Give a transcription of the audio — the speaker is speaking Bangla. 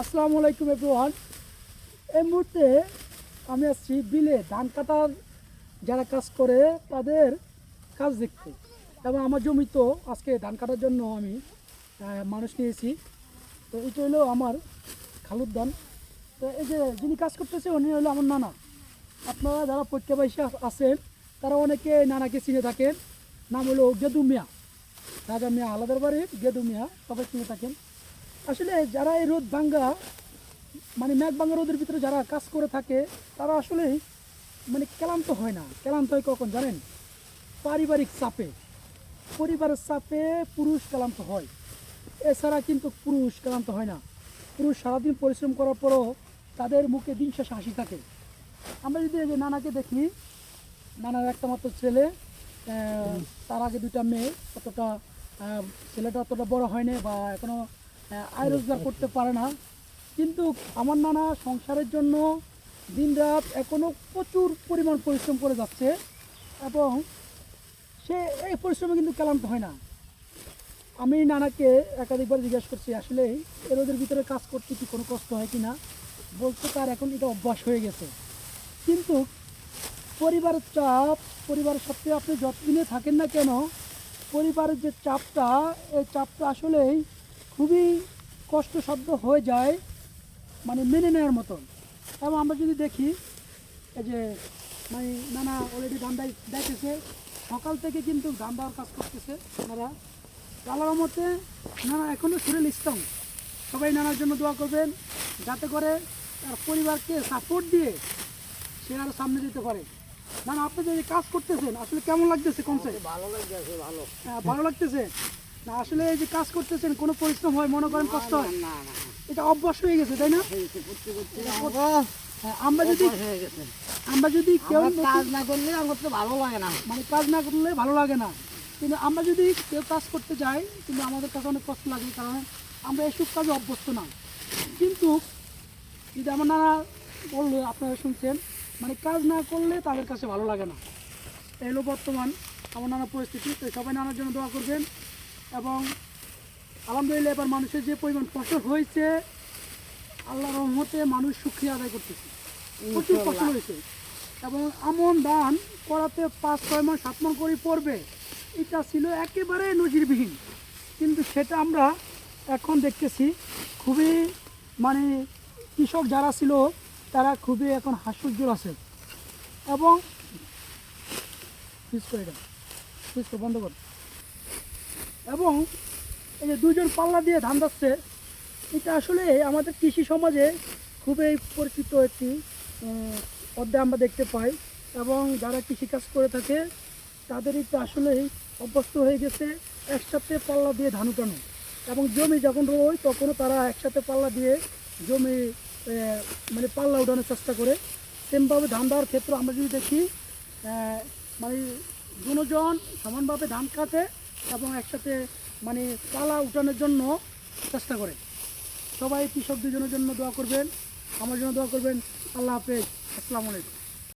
আসসালামু আলাইকুম এভরিওয়ান। এই মুহূর্তে আমি আসছি বিলে ধান কাটার যারা কাজ করে তাদের কাজ দেখতে। এবং আমার জমি তো আজকে ধান কাটার জন্য আমি মানুষ নিয়েছি। তো এটা হলো আমার খালুর ধান। তো এই যে যিনি কাজ করতেছে উনি হলো আমার নানা। আপনারা যারা প্রত্যাবাসী আছেন, তারা অনেকে নানাকে চিনে থাকেন। নাম হলো গেদু মিয়া। রাজা মিয়া আলাদার বাড়ির গেদু মিয়া সবাই চিনে থাকেন। আসলে যারা এই রোদ ভাঙ্গা মানে মেঘ ভাঙ্গা রোদের ভিতরে যারা কাজ করে থাকে তারা আসলে মানে ক্লান্ত হয় না। ক্লান্ত হয় কখন জানেন? পারিবারিক চাপে। পরিবারের চাপে পুরুষ ক্লান্ত হয়। এছাড়া কিন্তু পুরুষ ক্লান্ত হয় না। পুরুষ সারাদিন পরিশ্রম করার পরও তাদের মুখে দিন শেষে হাসি থাকে। আমরা যদি এই যে নানাকে দেখি নানার একটা মাত্র ছেলে তার আগে দুটা মেয়ে অতটা ছেলেটা অতটা বড় হয়নি বা এখনও আহ, আয় রোজগার করতে পারে না। কিন্তু আমার নানা সংসারের জন্য দিনরাত এখনও প্রচুর পরিমাণ পরিশ্রম করে যাচ্ছে এবং সে এই পরিশ্রমে কিন্তু ক্লান্ত হয় না। আমি নানাকে একাধিকবার জিজ্ঞেস করছি আসলে এই রোদের ভিতরে কাজ করতে কি কোনো কষ্ট হয় কি না বলতে তার এখন এটা অভ্যাস হয়ে গেছে। কিন্তু পরিবারের চাপ পরিবারের সাথে আপনি যতদিনে থাকেন না কেন পরিবারের যে চাপটা এই চাপটা আসলেই খুবই কষ্টসাধ্য হয়ে যায় মানে মেনে নেওয়ার মতন। এবং আমরা যদি দেখি এই যে মানে নানা অলরেডি দেয় দেখেছে সকাল থেকে কিন্তু ধান দেওয়ার কাজ করতেছে ওনারা আল্লাহর মতে নানা এখনও শরীর স্ট্রং সবাই নানার জন্য দোয়া করবেন যাতে করে তার পরিবারকে সাপোর্ট দিয়ে সে আরও সামনে যেতে পারে। না আপনি যে কাজ করতেছেন আসলে কেমন লাগতেছে কমছে ভালো লাগছে ভালো। হ্যাঁ, ভালো লাগতেছে? না আসলে এই যে কাজ করতেছেন কোনো পরিশ্রম হয় মনে করেন কষ্ট হয়। না এটা অভ্যাস হয়ে গেছে তাই না? হ্যাঁ, আমরা যদি আমরা কেউ কাজ না করলে আমার তো ভালো লাগে না। মানে কাজ না করলে ভালো লাগে না। কিন্তু আমরা যদি কেউ কাজ করতে যাই কিন্তু আমাদের কাছে অনেক কষ্ট লাগে কারণ আমরা এসব কাজে অভ্যস্ত না। কিন্তু যদি আমার নানা বলল আপনারা শুনছেন মানে কাজ না করলে তাদের কাছে ভালো লাগে না। এই হলো বর্তমান আমার নানা পরিস্থিতি। সবাই নানার জন্য দোয়া করবেন। এবং আলহামদুলিল্লাহ এবার মানুষের যে পরিমাণ ফসল হয়েছে আল্লাহ রহমতে মানুষ সুখী আদায় করতেছে। প্রচুর ফসল হয়েছে। এবং আমন ধান করাতে পাঁচ ছয় মাস সাত মাস করে পড়বে। এটা ছিল একেবারে নজিরবিহীন। কিন্তু সেটা আমরা এখন দেখতেছি খুবই মানে কৃষক যারা ছিল তারা খুবই এখন হাস্যোজ্জ্বল আছে। এবং বন্ধ কর। এবং এই যে দুজন পাল্লা দিয়ে ধান যাচ্ছে এটা আসলে আমাদের কৃষি সমাজে খুবই পরিচিত একটি অধ্যায় আমরা দেখতে পাই এবং যারা কৃষিকাজ করে থাকে তাদের এটা আসলেই অভ্যস্ত হয়ে গেছে একসাথে পাল্লা দিয়ে ধান উঠানো। এবং জমি যখন রোয়, তখনও তারা একসাথে পাল্লা দিয়ে জমি মানে পাল্লা উঠানোর চেষ্টা করে। সেমভাবে ধান দেওয়ার ক্ষেত্রে আমরা যদি দেখি মানে দুজন সমানভাবে ধান কাটে এবং একসাথে মানে পালা উঠানোর জন্য চেষ্টা করে। সবাই কৃষক দুজনের জন্য দোয়া করবেন। আমার জন্য দোয়া করবেন। আল্লাহ হাফেজ। আসসালামু আলাইকুম।